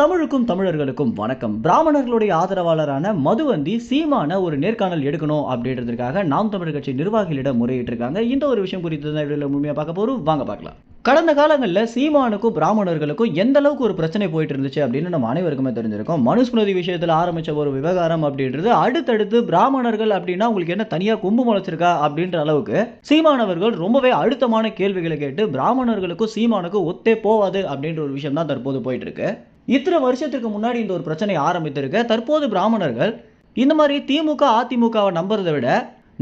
தமிழுக்கும் தமிழர்களுக்கும் வணக்கம். பிராமணர்களுடைய ஆதரவாளரான மதுவந்தி சீமான ஒரு நேர்காணல் எடுக்கணும் அப்படின்றதுக்காக நாம் தமிழர் கட்சி நிர்வாகிகளிடம் முறையிட்டிருக்காங்க. இந்த ஒரு விஷயம் குறித்து தான் முழுமையாக பார்க்க போகிறோம் வாங்க பார்க்கலாம். கடந்த காலங்களில் சீமானுக்கும் பிராமணர்களுக்கும் எந்த அளவுக்கு ஒரு பிரச்சனை போயிட்டு இருந்துச்சு அப்படின்னு நம்ம அனைவருக்குமே தெரிஞ்சிருக்கோம். மனுஸ்மிருதி விஷயத்தில் ஆரம்பிச்ச ஒரு விவகாரம் அப்படின்றது அடுத்தடுத்து பிராமணர்கள் அப்படின்னா உங்களுக்கு என்ன தனியாக கும்பு முளைச்சிருக்கா அப்படின்ற அளவுக்கு சீமானவர்கள் ரொம்பவே அழுத்தமான கேள்விகளை கேட்டு பிராமணர்களுக்கும் சீமானுக்கும் ஒத்தே போவாது அப்படின்ற ஒரு விஷயம் தான் தற்போது போயிட்டு இருக்கு. இத்தனை வருஷத்துக்கு முன்னாடி இந்த ஒரு பிரச்சனை ஆரம்பித்திருக்க. தற்போது பிராமணர்கள் இந்த மாதிரி திமுக அதிமுகவை நம்புறதை விட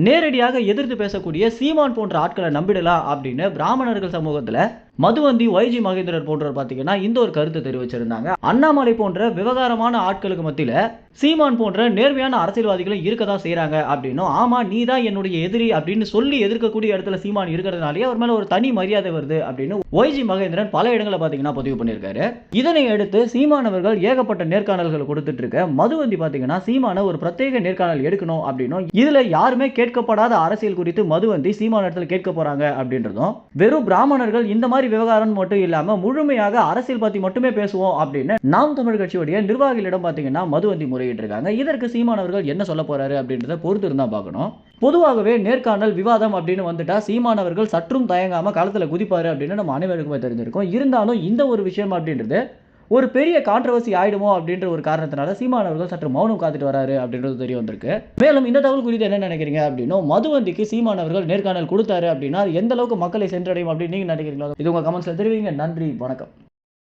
நேரடியாக எதிர்த்து பேசக்கூடிய சீமான் போன்ற ஆட்களை நம்பிடலாம் அப்படின்னு பிராமணர்கள் சமூகத்தில் மதுவந்தி வைஜி மகேந்திரர் போன்றவர் பார்த்தீங்கன்னா இந்த ஒரு கருத்தை தெரிவிச்சிருந்தாங்க. அண்ணாமலை போன்ற விவகாரமான ஆட்களுக்கு மத்தியில் சீமான் போன்ற நேர்மையான அரசியல்வாதிகளும் இருக்க தான் செய்கிறாங்க அப்படின்னும் ஆமா நீ தான் என்னுடைய எதிரி அப்படின்னு சொல்லி எதிர்க்கக்கூடிய இடத்துல சீமான் இருக்கிறதுனாலே அவர் மேலே ஒரு தனி மரியாதை வருது அப்படின்னு ஒய்ஜி மகேந்திரன் பல இடங்களில் பார்த்தீங்கன்னா பதிவு பண்ணியிருக்காரு. இதனை அடுத்து சீமானவர்கள் ஏகப்பட்ட நேர்காணல்கள் கொடுத்துட்டு இருக்க மதுவந்தி பார்த்தீங்கன்னா சீமான ஒரு பிரத்யேக நேர்காணல் எடுக்கணும் அப்படின்னும் இதில் யாருமே கேட்கப்படாத அரசியல் குறித்து மதுவந்தி சீமான இடத்துல கேட்க போறாங்க அப்படின்றதும் வெறும் பிராமணர்கள் இந்த மாதிரி விவகாரம் மட்டும் இல்லாம முழுமையாக அரசியல் பத்தி மட்டுமே பேசுவோம் அப்படின்னு நாம் தமிழ் கட்சியுடைய நிர்வாகிகளிடம் பார்த்தீங்கன்னா மதுவந்தி முறையிட்டு இருக்காங்க இதற்கு சீமானவர்கள் என்ன சொல்ல போறாரு அப்படின்றத பொறுத்து இருந்தா பார்க்கணும். பொதுவாகவே நேர்காணல் விவாதம் அப்படின்னு வந்துட்டா சீமானவர்கள் சற்றும் தயங்காம களத்துல குதிப்பாரு அப்படின்னு நம்ம அனைவருக்குமே தெரிஞ்சிருக்கும். இருந்தாலும் இந்த ஒரு விஷயம் அப்படின்றது ஒரு பெரிய கான்ட்ரவர்சி ஆயிடுமோ அப்படின்ற ஒரு காரணத்தினால சீமானவர்கள் சற்று மௌனம் காத்துட்டு வராரு அப்படின்றது தெரிய வந்திருக்கு. மேலும் இந்த தகவல் குறித்து என்ன நினைக்கிறீங்க அப்படின்னா மதுவந்திக்கு சீமானவர்கள் நேர்காணல் கொடுத்தாரு அப்படின்னா எந்த அளவுக்கு மக்களை சென்றடையும் அப்படின்னு நீங்க நினைக்கிறீங்களா இது உங்க கமெண்ட்ஸ்ல தெரிவிங்க. நன்றி வணக்கம்.